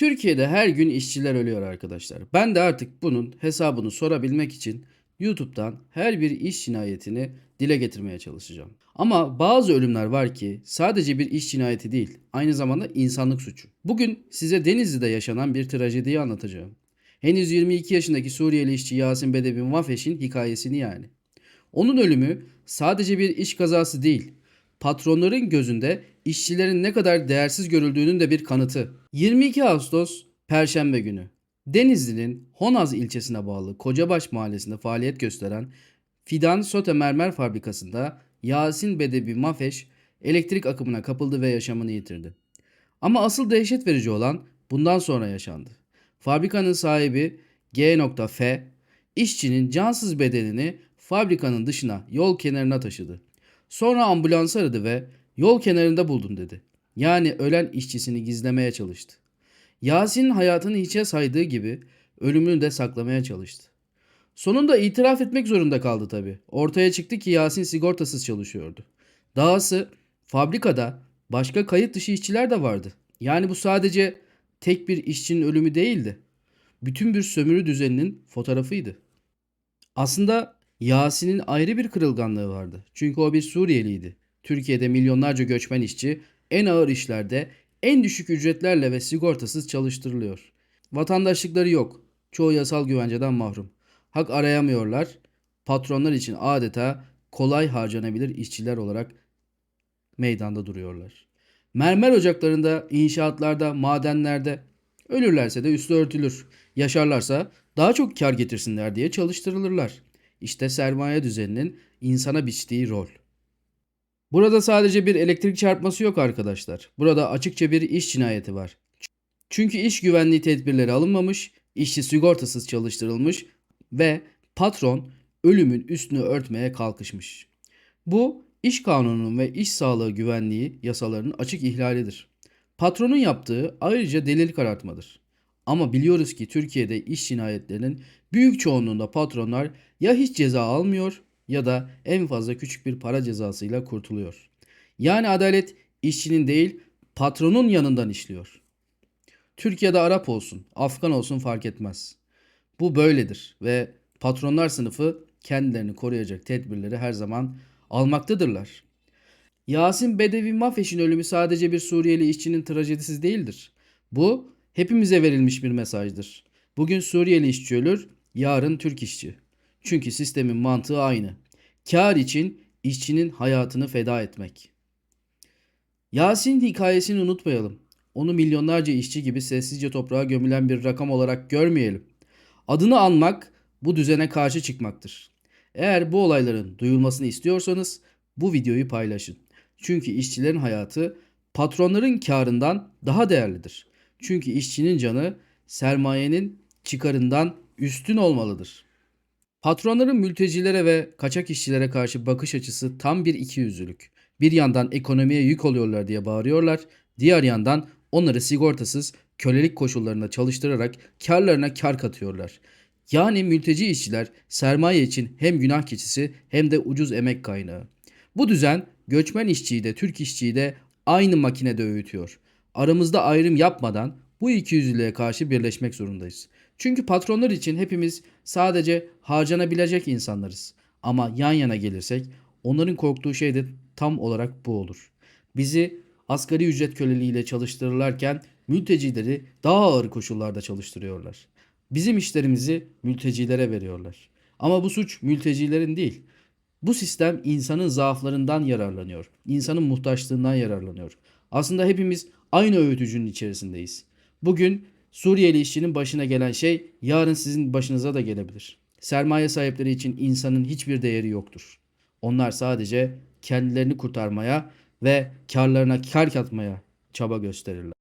Türkiye'de her gün işçiler ölüyor arkadaşlar. Ben de artık bunun hesabını sorabilmek için YouTube'dan her bir iş cinayetini dile getirmeye çalışacağım. Ama bazı ölümler var ki sadece bir iş cinayeti değil, aynı zamanda insanlık suçu. Bugün size Denizli'de yaşanan bir trajediyi anlatacağım. Henüz 22 yaşındaki Suriyeli işçi Yasin Bedevi Mafeş'in hikayesini yani. Onun ölümü sadece bir iş kazası değil, patronların gözünde işçilerin ne kadar değersiz görüldüğünün de bir kanıtı. 22 Ağustos Perşembe günü Denizli'nin Honaz ilçesine bağlı Kocabaş mahallesinde faaliyet gösteren Fidan Sote Mermer Fabrikası'nda Yasin Bedevi Mafeş elektrik akımına kapıldı ve yaşamını yitirdi. Ama asıl dehşet verici olan bundan sonra yaşandı. Fabrikanın sahibi G.F. işçinin cansız bedenini fabrikanın dışına yol kenarına taşıdı. Sonra ambulans aradı ve yol kenarında buldum dedi. Yani ölen işçisini gizlemeye çalıştı. Yasin'in hayatını hiçe saydığı gibi ölümünü de saklamaya çalıştı. Sonunda itiraf etmek zorunda kaldı tabii. Ortaya çıktı ki Yasin sigortasız çalışıyordu. Dahası fabrikada başka kayıt dışı işçiler de vardı. Yani bu sadece tek bir işçinin ölümü değildi. Bütün bir sömürü düzeninin fotoğrafıydı. Aslında Yasin'in ayrı bir kırılganlığı vardı. Çünkü o bir Suriyeliydi. Türkiye'de milyonlarca göçmen işçi en ağır işlerde en düşük ücretlerle ve sigortasız çalıştırılıyor. Vatandaşlıkları yok. Çoğu yasal güvenceden mahrum. Hak arayamıyorlar. Patronlar için adeta kolay harcanabilir işçiler olarak meydanda duruyorlar. Mermer ocaklarında, inşaatlarda, madenlerde ölürlerse de üstü örtülür. Yaşarlarsa daha çok kar getirsinler diye çalıştırılırlar. İşte sermaye düzeninin insana biçtiği rol. Burada sadece bir elektrik çarpması yok arkadaşlar. Burada açıkça bir iş cinayeti var. Çünkü iş güvenliği tedbirleri alınmamış, işçi sigortasız çalıştırılmış ve patron ölümün üstünü örtmeye kalkışmış. Bu iş kanununun ve iş sağlığı güvenliği yasalarının açık ihlalidir. Patronun yaptığı ayrıca delil karartmadır. Ama biliyoruz ki Türkiye'de iş cinayetlerinin büyük çoğunluğunda patronlar ya hiç ceza almıyor ya da en fazla küçük bir para cezasıyla kurtuluyor. Yani adalet işçinin değil patronun yanından işliyor. Türkiye'de Arap olsun, Afgan olsun fark etmez. Bu böyledir ve patronlar sınıfı kendilerini koruyacak tedbirleri her zaman almaktadırlar. Yasin Bedevi Mafeş'in ölümü sadece bir Suriyeli işçinin trajedisi değildir. Bu hepimize verilmiş bir mesajdır. Bugün Suriyeli işçi ölür, yarın Türk işçi. Çünkü sistemin mantığı aynı. Kar için işçinin hayatını feda etmek. Yasin hikayesini unutmayalım. Onu milyonlarca işçi gibi sessizce toprağa gömülen bir rakam olarak görmeyelim. Adını anmak bu düzene karşı çıkmaktır. Eğer bu olayların duyulmasını istiyorsanız bu videoyu paylaşın. Çünkü işçilerin hayatı patronların karından daha değerlidir. Çünkü işçinin canı sermayenin çıkarından üstün olmalıdır. Patronların mültecilere ve kaçak işçilere karşı bakış açısı tam bir ikiyüzlülük. Bir yandan ekonomiye yük oluyorlar diye bağırıyorlar, diğer yandan onları sigortasız kölelik koşullarında çalıştırarak karlarına kar katıyorlar. Yani mülteci işçiler sermaye için hem günah keçisi hem de ucuz emek kaynağı. Bu düzen göçmen işçiyi de Türk işçiyi de aynı makinede öğütüyor. Aramızda ayrım yapmadan bu ikiyüzlülüğe karşı birleşmek zorundayız. Çünkü patronlar için hepimiz sadece harcanabilecek insanlarız. Ama yan yana gelirsek onların korktuğu şey de tam olarak bu olur. Bizi asgari ücret köleliğiyle çalıştırırlarken mültecileri daha ağır koşullarda çalıştırıyorlar. Bizim işlerimizi mültecilere veriyorlar. Ama bu suç mültecilerin değil. Bu sistem insanın zaaflarından yararlanıyor. İnsanın muhtaçlığından yararlanıyor. Aslında hepimiz aynı öğütücünün içerisindeyiz. Bugün Suriyeli işçinin başına gelen şey yarın sizin başınıza da gelebilir. Sermaye sahipleri için insanın hiçbir değeri yoktur. Onlar sadece kendilerini kurtarmaya ve karlarına kar katmaya çaba gösterirler.